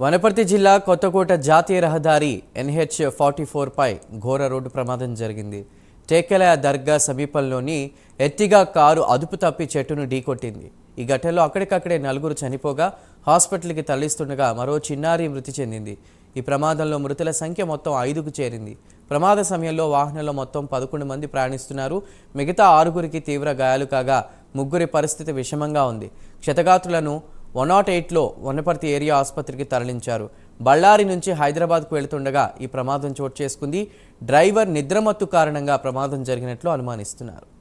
వనపర్తి జిల్లా కొత్తకోట జాతీయ రహదారి ఎన్హెచ్ ఫార్టీ పై ఘోర రోడ్డు ప్రమాదం జరిగింది. టేకెలయ దర్గా సమీపంలోని ఎత్తిగా కారు అదుపు తప్పి చెట్టును ఢీకొట్టింది. ఈ ఘటనలో అక్కడికక్కడే నలుగురు చనిపోగా హాస్పిటల్కి తరలిస్తుండగా మరో చిన్నారి మృతి చెందింది. ఈ ప్రమాదంలో మృతుల సంఖ్య మొత్తం ఐదుకు చేరింది. ప్రమాద సమయంలో వాహనంలో మొత్తం పదకొండు మంది ప్రయాణిస్తున్నారు. మిగతా ఆరుగురికి తీవ్ర గాయాలు కాగా ముగ్గురి పరిస్థితి విషమంగా ఉంది. క్షతగాత్రులను వన్ నాట్ ఎయిట్లో వనపర్తి ఏరియా ఆసుపత్రికి తరలించారు. బళ్ళారి నుంచి హైదరాబాద్కు వెళుతుండగా ఈ ప్రమాదం చోటు చేసుకుంది. డ్రైవర్ నిద్రమత్తు కారణంగా ప్రమాదం జరిగినట్లు అనుమానిస్తున్నారు.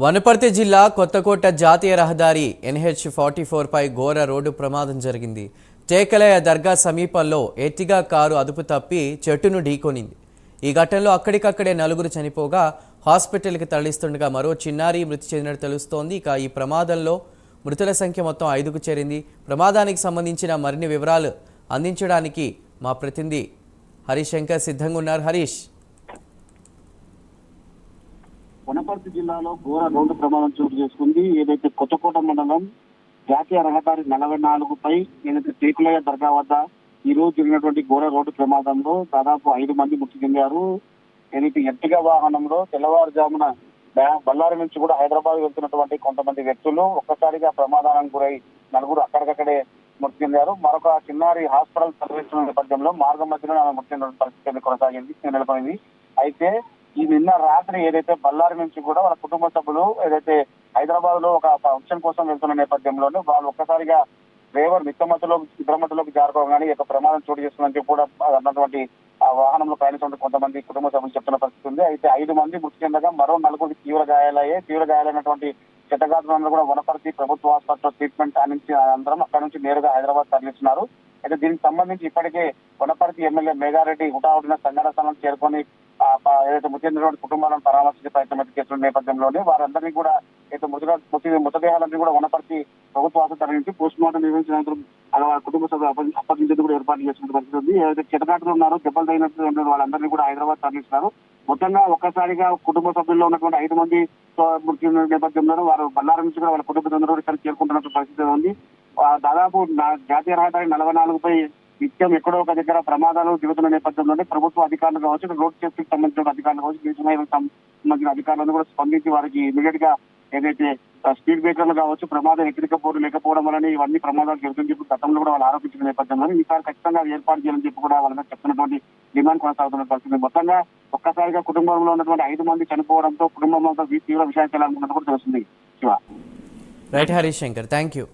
వనపర్తి జిల్లా కొత్తకోట జాతీయ రహదారి ఎన్హెచ్ ఫార్టీ పై ఘోర రోడ్డు ప్రమాదం జరిగింది. టేకలయ దర్గా సమీపంలో ఎర్టిగా కారు అదుపు తప్పి చెట్టును ఢీకొనింది. ఈ ఘటనలో అక్కడికక్కడే నలుగురు చనిపోగా హాస్పిటల్కి తరలిస్తుండగా మరో చిన్నారి మృతి చెందినట్టు తెలుస్తోంది. ఇక ఈ ప్రమాదంలో మృతుల సంఖ్య మొత్తం ఐదుకు చేరింది. ప్రమాదానికి సంబంధించిన మరిన్ని వివరాలు అందించడానికి మా ప్రతినిధి హరీష్ శంకర్ సిద్ధంగా ఉన్నారు. హరీష్. వనపర్తి జిల్లాలో ఘోర రోడ్డు ప్రమాదం చోటు చేసుకుంది. ఏదైతే కొత్తకోట మండలం జాతీయ రహదారి నలభై నాలుగుపై ఏదైతే టేకులయ్య దర్గా వద్ద ఈ రోజు జరిగినటువంటి ఘోర రోడ్డు ప్రమాదంలో దాదాపు ఐదు మంది మృతి చెందారు. ఏదైతే ఎర్టిగా వాహనంలో తెల్లవారుజామున బళ్ళారి నుంచి కూడా హైదరాబాద్ వెళ్తున్నటువంటి కొంతమంది వ్యక్తులు ఒక్కసారిగా ప్రమాదానికి గురై నలుగురు అక్కడికక్కడే మృతి చెందారు. మరొక చిన్నారి హాస్పిటల్ తరలిస్తున్న నేపథ్యంలో మార్గం మధ్యలో ఆమె మృతి చెందిన పరిస్థితి కొనసాగింది. నెలకొంది అయితే ఈ నిన్న రాత్రి ఏదైతే బళ్ళారి నుంచి కూడా వాళ్ళ కుటుంబ సభ్యులు ఏదైతే హైదరాబాద్లో ఒక ఫంక్షన్ కోసం వెళ్తున్న నేపథ్యంలోనే వాళ్ళు ఒక్కసారిగా డ్రైవర్ నిత్యమతలో నిద్రమతలోకి జారుకోగానే ఈ యొక్క ప్రమాదం చోటు చేస్తుందని కూడా అన్నటువంటి ఆ వాహనంలో ప్రయాణిస్తున్న కొంతమంది కుటుంబ సభ్యులు చెప్తున్న పరిస్థితి ఉంది. అయితే ఐదు మంది మృతి చెందగా మరో నలుగురికి తీవ్ర గాయాలయ్యాయి. తీవ్ర గాయాలైనటువంటి క్షతగాత్రులందరూ కూడా వనపర్తి ప్రభుత్వ ఆసుపత్రిలో ట్రీట్మెంట్ అందించి అందరం అక్కడ నుంచి నేరుగా హైదరాబాద్ తరలిస్తున్నారు. అయితే దీనికి సంబంధించి ఇప్పటికే వనపర్తి ఎమ్మెల్యే మేఘారెడ్డి హుటాహుటిన సంఘటన స్థలం చేరుకొని ఏదైతే మృతి కుటుంబాలను పరామర్శించే ప్రయత్నం అయితే చేస్తున్న నేపథ్యంలోనే వారందరినీ కూడా అయితే మృతుల మృతి మృతదేహాలన్నీ కూడా వనపర్తి ప్రభుత్వ ఆసుపత్రి నుంచి పోస్ట్ మార్టం నిర్వహించిన అనంతరం అలా కుటుంబ సభ్యులు అప్పగించేందుకు కూడా ఏర్పాటు చేసిన పరిస్థితి ఉంది ఏదైతే చిటకాటలు ఉన్నారో దెబ్బలు తగినట్టు వాళ్ళందరినీ కూడా హైదరాబాద్ తరలిస్తున్నారు. మొత్తంగా ఒక్కసారిగా కుటుంబ సభ్యుల్లో ఉన్నటువంటి ఐదు మంది మృతి నేపథ్యంలో వారు బల్లారం నుంచి కూడా వాళ్ళ కుటుంబ సభ్యులు ఇక్కడ చేరుకుంటున్న పరిస్థితి ఉంది. దాదాపు నా- జాతీయ రహదారి నలభై నాలుగుపై నిత్యం ఎక్కడో ఒక దగ్గర ప్రమాదాలు జరుగుతున్న నేపథ్యంలోనే ప్రభుత్వ అధికారులు కావచ్చు రోడ్ సేఫ్టీకి సంబంధించిన అధికారులు కావచ్చు దేశ సంబంధించిన అధికారులను కూడా స్పందించి వారికి ఇమీడియట్గా ఏదైతే స్పీడ్ బ్రేకర్లు కావచ్చు ప్రమాదం హెచ్చరిక లేకపోవడం వలన ఇవన్నీ ప్రమాదాలు జరుగుతుంది చెప్పి గతంలో కూడా వాళ్ళు ఆరోపించిన నేపథ్యంలో ఈసారి ఖచ్చితంగా ఏర్పాటు చేయాలని చెప్పి కూడా వాళ్ళ చెప్తున్నటువంటి డిమాండ్ కొనసాగుతున్న పరిస్థితి. మొత్తంగా ఒక్కసారిగా కుటుంబంలో ఉన్నటువంటి ఐదు మంది చనిపోవడంతో కుటుంబంలో తీవ్ర విషయాలు కూడా తెలుస్తుంది Shiva. Right Harish Shankar thank you